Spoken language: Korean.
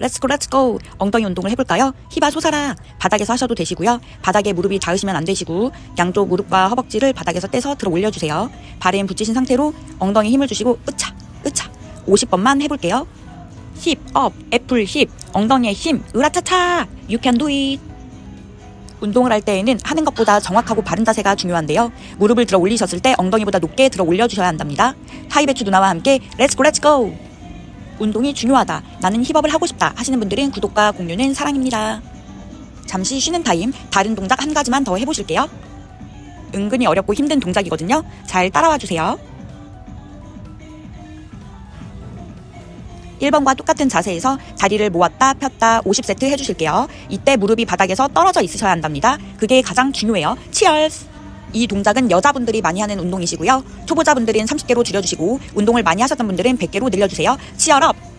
렛츠고 렛츠고 엉덩이 운동을 해볼까요? 힙아 솟아라. 바닥에서 하셔도 되시고요. 바닥에 무릎이 닿으시면 안 되시고 양쪽 무릎과 허벅지를 바닥에서 떼서 들어 올려주세요. 발은 붙이신 상태로 엉덩이 힘을 주시고 으차 으차. 50번만 해볼게요. 힙, 업, 애플 힙. 엉덩이에 힘 으라차차. It. 운동을 할 때에는 하는 것보다 정확하고 바른 자세가 중요한데요. 무릎을 들어 올리셨을 때 엉덩이보다 높게 들어 올려주셔야 한답니다. 하이배추 누나와 함께 렛츠고 렛츠고! 운동이 중요하다. 나는 힙업을 하고 싶다. 하시는 분들은 구독과 공유는 사랑입니다. 잠시 쉬는 타임, 다른 동작 한 가지만 더 해보실게요. 은근히 어렵고 힘든 동작이거든요. 잘 따라와 주세요. 1번과 똑같은 자세에서 다리를 모았다 폈다 50세트 해주실게요. 이때 무릎이 바닥에서 떨어져 있으셔야 한답니다. 그게 가장 중요해요. 치얼스! 이 동작은 여자분들이 많이 하는 운동이시고요. 초보자분들은 30개로 줄여주시고 운동을 많이 하셨던 분들은 100개로 늘려주세요. 치얼업!